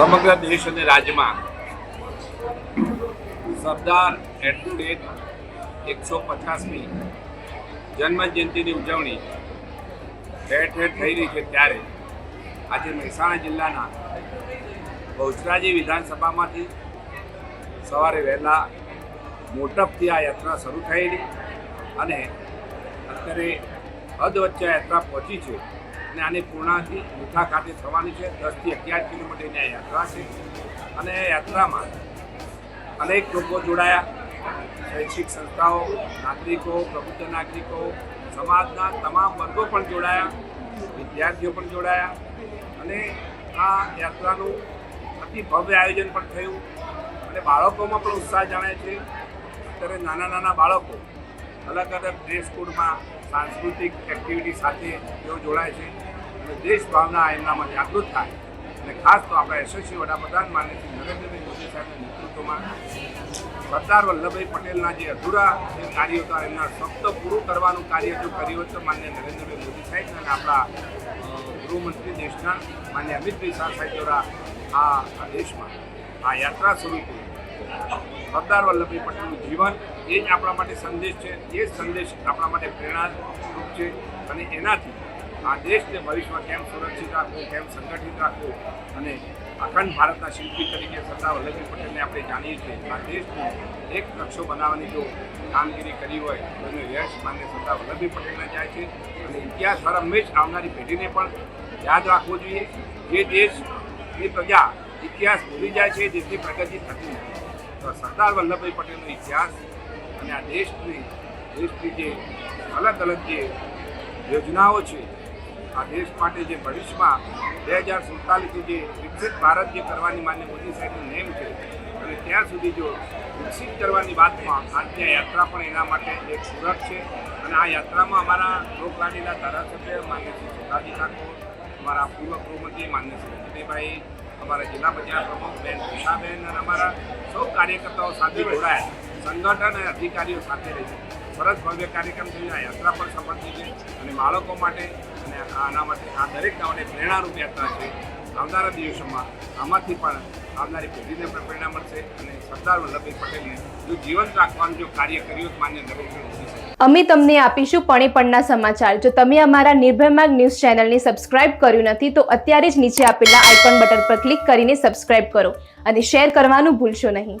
સમગ્ર દેશ અને રાજ્યમાં સરદાર એડવોકેટ એકસો પચાસમી જન્મ જયંતિની ઉજવણી ઠેર થઈ રહી છે ત્યારે આજે મહેસાણા જિલ્લાના બહુચરાજી વિધાનસભામાંથી સવારે વહેલા મોટપથી આ યાત્રા શરૂ થયેલી અને અત્યારે હદ યાત્રા પહોંચી છે. અને આની પૂર્ણાથી મુઠા ખાતે થવાની છે. દસથી અગિયાર કિલોમીટરની આ યાત્રા છે. અને યાત્રામાં અનેક લોકો જોડાયા. શૈક્ષિક સંસ્થાઓ, નાગરિકો, પ્રબુદ્ધ નાગરિકો, સમાજના તમામ વર્ગો પણ જોડાયા. વિદ્યાર્થીઓ પણ જોડાયા. અને આ યાત્રાનું અતિ ભવ્ય આયોજન પણ થયું. અને બાળકોમાં પણ ઉત્સાહ જાણે છે. અત્યારે નાના નાના બાળકો અલગ અલગ ડ્રેસ કોડમાં સાંસ્કૃતિક એક્ટિવિટી સાથે તેઓ જોડાય છે. અને દેશ ભાવના એમનામાં જાગૃત થાય. અને ખાસ તો આપણા યશસ્વી વડાપ્રધાન શ્રી નરેન્દ્રભાઈ મોદી સાહેબના નેતૃત્વમાં સરદાર વલ્લભભાઈ પટેલના જે અધૂરા જે કાર્યો હતા, એમના શબ્દ પૂરું કરવાનું કાર્ય જો કર્યું હતું માન્ય નરેન્દ્રભાઈ મોદી સાહેબ અને આપણા ગૃહમંત્રી દેશના માન્ય અમિતભાઈ શાહ સાહેબ દ્વારા આ દેશમાં આ યાત્રા શરૂ કરી સરદાર વલ્લભભાઈ પટેલનું જીવન એ જ આપણા માટે સંદેશ છે. એ જ સંદેશ આપણા માટે પ્રેરણારૂપ છે. અને એનાથી આ દેશને ભવિષ્યમાં કેમ સુરક્ષિત રાખવું, કેમ સંગઠિત રાખવું અને અખંડ ભારતના શિલ્પી તરીકે સરદાર વલ્લભભાઈ પટેલને આપણે જાણીએ છીએ આ દેશને એક નકશો બનાવવાની જો કામગીરી કરી હોય એનું યશ માન્ય સરદાર વલ્લભભાઈ પટેલને જાય છે. અને ઇતિહાસ હર હંમેશ આવનારી પેઢીને પણ યાદ રાખવો જોઈએ. જે દેશ એ પ્રજા ઇતિહાસ ભૂલી જાય છે જેથી પ્રગતિ થતી નથી. તો સરદાર વલ્લભભાઈ પટેલનો ઇતિહાસ અને આ દેશની દેશની જે અલગ અલગ જે યોજનાઓ છે, આ દેશ માટે જે ભવિષ્યમાં બે હજાર સુડતાલીસથી જે વિકસિત ભારત જે કરવાની માન્ય મોદી સાહેબનું નેમ છે, અને ત્યાં સુધી જો વિકસિત કરવાની વાતમાં આજની આ યાત્રા પણ એના માટે એક પૂરક છે, અને આ યાત્રામાં અમારા લોકલાડીના ધારાસભ્ય માન્ય શ્રી સુધાજી ઠાકોર, અમારા પૂર્વ ગૃહમંત્રી માન્ય શ્રી જીતેભાઈ અમારા જિલ્લા પંચાયત પ્રમુખ બેન ઉષાબેન અને અમારા સૌ કાર્યકર્તાઓ સાથે જોડાયા. સંગઠન અને અધિકારીઓ સાથે રહી. સરસ ભવ્ય કાર્યક્રમ થયો, આ યાત્રા પણ સફળ થઈ છે અને બાળકો માટે અને આના માટે આ દરેક ગામને પ્રેરણારૂપ યાત્રા છે. આવનારા દિવસોમાં આમાંથી પણ આવનારી પેઢીને પણ પ્રેરણા મળશે અને સરદાર વલ્લભભાઈ પટેલને જો જીવંત રાખવાનું જો કાર્ય કર્યું માન્ય નરેન્દ્ર મોદી અમે તમને આપીશું પણે પણના સમાચાર. જો તમે અમારા નિર્ભય માર્ગ ન્યૂઝ ચેનલને સબસ્ક્રાઇબ કર્યું નથી, તો અત્યારે જ નીચે આપેલા આઇકોન બટન પર ક્લિક કરીને સબસ્ક્રાઇબ કરો અને શેર કરવાનું ભૂલશો નહીં.